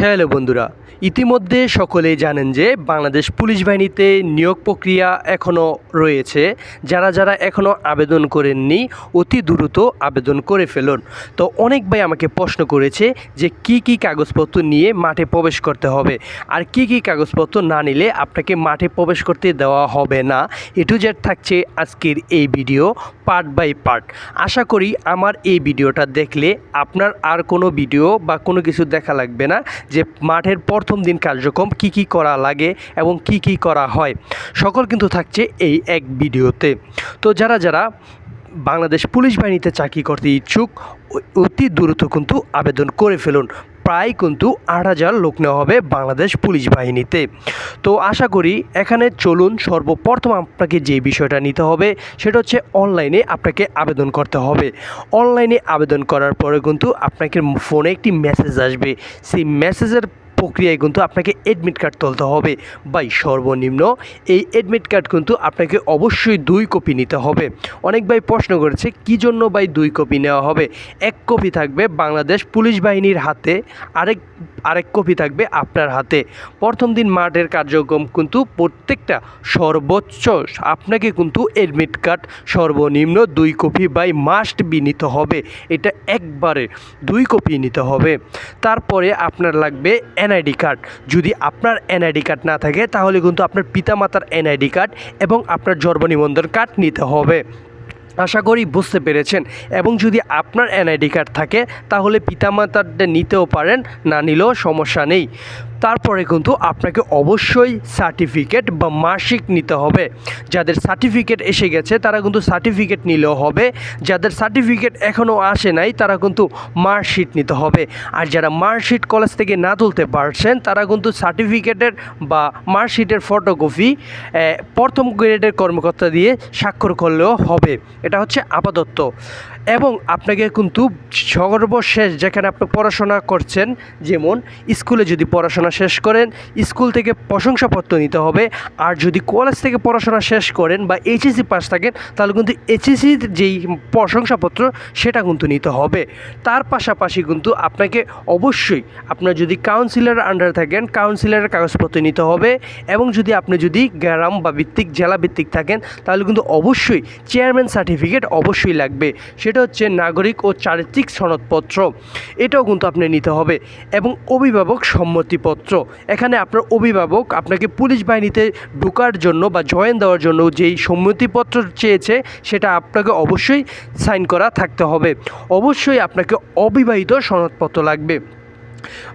Hello বন্ধুরা, ইতিমধ্যে সকলেই জানেন যে বাংলাদেশ পুলিশ বাহিনীতে নিয়োগ প্রক্রিয়া এখনও রয়েছে। যারা যারা এখনও আবেদন করেননি, অতি দ্রুত আবেদন করে ফেলুন। তো অনেক ভাই আমাকে প্রশ্ন করেছে যে কি কি কাগজপত্র নিয়ে মাঠে প্রবেশ করতে হবে। আর কি কি কাগজপত্র না নিলে আপনাকে মাঠে প্রবেশ করতে দেওয়া হবে না। এটু জেড থাকছে আজকের এই ভিডিও পার্ট বাই পার্ট। আশা করি আমার এই ভিডিওটা দেখলে আপনার আর কোনো ভিডিও বা কোনো কিছু দেখা লাগবে না। যে মাঠের প্রথম দিন কার্যক্রম কি কি করা লাগে এবং কি কি করা হয়, সকল কিন্তু থাকছে এই এক ভিডিওতে। তো যারা যারা বাংলাদেশ পুলিশ বাহিনীতে চাকরি করতে ইচ্ছুক, অতি দ্রুত কিন্তু আবেদন করে ফেলুন। প্রায় কিন্তু আট হাজার লোক নেওয়া হবে বাংলাদেশ পুলিশ বাহিনীতে। তো আশা করি এখানে চলুন সর্বপ্রথম আপনাকে যে বিষয়টা নিতে হবে সেটা হচ্ছে অনলাইনে আপনাকে আবেদন করতে হবে। অনলাইনে আবেদন করার পরে কিন্তু আপনাকে ফোনে একটি মেসেজ আসবে। সেই মেসেজের প্রক্রিয়ায় কিন্তু আপনাকে এডমিট কার্ড তুলতে হবে। বাই সর্বনিম্ন এই এডমিট কার্ড কিন্তু আপনাকে অবশ্যই দুই কপি নিতে হবে। অনেক ভাই প্রশ্ন করেছে, কী জন্য ভাই দুই কপি নেওয়া হবে? এক কপি থাকবে বাংলাদেশ পুলিশ বাহিনীর হাতে, আরেক আরেক কপি থাকবে আপনার হাতে। প্রথম দিন মাঠের কার্যক্রম কিন্তু প্রত্যেকটা সর্বোচ্চ, আপনাকে কিন্তু এডমিট কার্ড সর্বনিম্ন দুই কপি বাই মাস্ট বি নিতে হবে। এটা একবারে দুই কপি নিতে হবে। তারপরে আপনার লাগবে এনআইডি কার্ড। যদি আপনার এনআইডি কার্ড না থাকে, তাহলে কিন্তু আপনার পিতামাতার এনআইডি কার্ড এবং আপনার জন্ম নিবন্ধন কার্ড নিতে হবে। আশা করি বুঝতে পেরেছেন। এবং যদি আপনার এনআইডি কার্ড থাকে, তাহলে পিতামাতারটা নিতেও পারেন, না নিলেও সমস্যা নেই। তারপরে কিন্তু আপনাকে অবশ্যই সার্টিফিকেট বা মার্কশিট নিতে হবে। যাদের সার্টিফিকেট এসে গেছে, তারা কিন্তু সার্টিফিকেট নিলেও হবে। যাদের সার্টিফিকেট এখনও আসে নাই, তারা কিন্তু মার্কশিট নিতে হবে। আর যারা মার্কশিট কলেজ থেকে না তুলতে পারছেন, তারা কিন্তু সার্টিফিকেটের বা মার্কশিটের ফটোকপি প্রথম গ্রেডের কর্মকর্তা দিয়ে স্বাক্ষর করলেও হবে। এটা হচ্ছে আপাতত এবং আপনাকে কিন্তু সর্বশেষ যেখানে আপনি পড়াশোনা করছেন, যেমন স্কুলে যদি পড়াশোনা শেষ করেন, স্কুল থেকে প্রশংসাপত্র নিতে হবে। আর যদি কলেজ থেকে পড়াশোনা শেষ করেন বা এইচএসি পাস থাকেন, তাহলে কিন্তু এইচএসসির যেই প্রশংসাপত্র, সেটা কিন্তু নিতে হবে। তার পাশাপাশি কিন্তু আপনাকে অবশ্যই আপনার যদি কাউন্সিলর আন্ডার থাকেন কাউন্সিলরের কাগজপত্র নিতে হবে। এবং যদি আপনি যদি গ্রাম বা ভিত্তিক, জেলা ভিত্তিক থাকেন, তাহলে কিন্তু অবশ্যই চেয়ারম্যান সার্টিফিকেট অবশ্যই লাগবে। সেটা হচ্ছে নাগরিক ও চারিত্রিক সনদপত্র। এটাও কিন্তু আপনি নিতে হবে এবং অভিভাবক সম্মতিপত্র। এখানে আপনার অভিভাবক আপনাকে পুলিশ বাহিনীতে ঢোকার জন্য বা জয়েন দেওয়ার জন্য যেই সম্মতিপত্র চেয়েছে, সেটা আপনাকে অবশ্যই সাইন করা থাকতে হবে। অবশ্যই আপনাকে অবিবাহিত সনদপত্র লাগবে।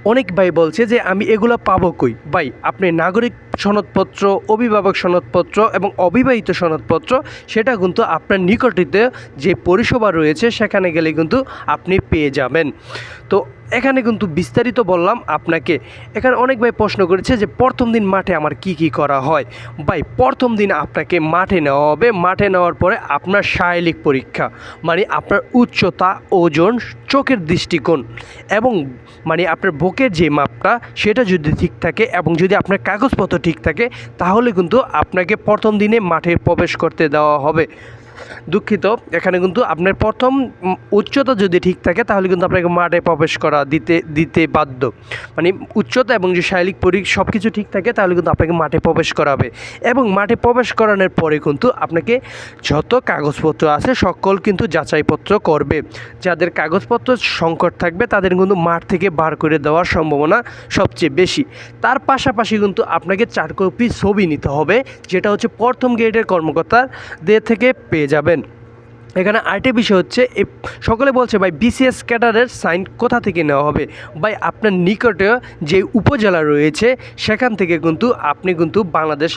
অনেক ভাই বলছে যে আমি এগুলো পাবো কই? ভাই, আপনি নাগরিক সনদপত্র, অভিভাবক সনদপত্র এবং অবিবাহিত সনদপত্র, সেটা কিন্তু আপনার নিকটিতে যে পরিষেবা রয়েছে, সেখানে গেলে কিন্তু আপনি পেয়ে যাবেন। তো এখানে কিন্তু বিস্তারিত বললাম আপনাকে। এখানে অনেক ভাই প্রশ্ন করেছে যে, প্রথম দিন মাঠে আমার কি কি করা হয়? ভাই, প্রথম দিন আপনাকে মাঠে নেওয়া হবে। মাঠে নেওয়ার পরে আপনার শারীরিক পরীক্ষা মানে আপনার উচ্চতা, ওজন, চোখের দৃষ্টিকোণ এবং মানে আপনার বুকের যে মাপটা, সেটা যদি ঠিক থাকে এবং যদি আপনার কাগজপত্র ঠিক থাকে, তাহলে কিন্তু আপনাকে প্রথম দিনে মাঠে প্রবেশ করতে দেওয়া হবে। দুঃখিত। এখানে কিন্তু আপনার প্রথম উচ্চতা যদি ঠিক থাকে, তাহলে কিন্তু আপনাকে মাঠে প্রবেশ করা দিতে দিতে বাধ্য। মানে উচ্চতা এবং যে শারীরিক পরি সব কিছু ঠিক থাকে, তাহলে কিন্তু আপনাকে মাঠে প্রবেশ করাবে এবং মাঠে প্রবেশ করানোর পরে কিন্তু আপনাকে যত কাগজপত্র আছে, সকল কিন্তু যাচাইপত্র করবে। যাদের কাগজপত্র সংকট থাকবে, তাদের কিন্তু মাঠ থেকে বার করে দেওয়ার সম্ভাবনা সবচেয়ে বেশি। তার পাশাপাশি কিন্তু আপনাকে চার কপি ছবি নিতে হবে, যেটা হচ্ছে প্রথম গ্রেডের কর্মকর্তাদের থেকে পেয়ে যাবেন। এখানে আরেকটি বিষয় হচ্ছে সকলে বলছে, ভাই বিসিএস ক্যাডারের সাইন কোথা থেকে নেওয়া হবে? ভাই, আপনার নিকটে যে উপজেলা রয়েছে, সেখান থেকে কিন্তু আপনি কিন্তু বাংলাদেশ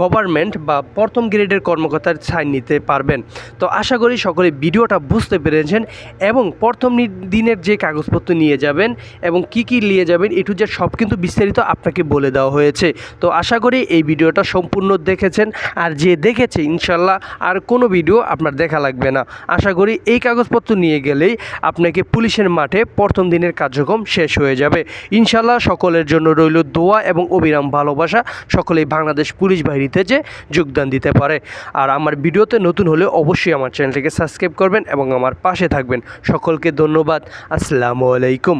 গভর্নমেন্ট বা প্রথম গ্রেডের কর্মকর্তার সাইন নিতে পারবেন। তো আশা করি সকলে ভিডিওটা বুঝতে পেরেছেন এবং প্রথম দিনের যে কাগজপত্র নিয়ে যাবেন এবং কি কি নিয়ে যাবেন এটু যে সব কিন্তু বিস্তারিত আপনাকে বলে দেওয়া হয়েছে। তো আশা করি এই ভিডিওটা সম্পূর্ণ দেখেছেন। আর যে দেখেছে, ইনশাল্লাহ আর কোনো ভিডিও আপনার দেখা লাগবে না। আশা করি এই কাগজপত্র নিয়ে গেলেই আপনাকে পুলিশের মাঠে প্রথম দিনের কার্যক্রম শেষ হয়ে যাবে। ইনশাল্লাহ সকলের জন্য রইল দোয়া এবং অবিরাম ভালোবাসা। সকলেই বাংলাদেশ পুলিশ বাহিনীতে যে যোগদান দিতে পারে। আর আমার ভিডিওতে নতুন হলে অবশ্যই আমার চ্যানেলটিকে সাবস্ক্রাইব করবেন এবং আমার পাশে থাকবেন। সকলকে ধন্যবাদ। আসসালামু আলাইকুম।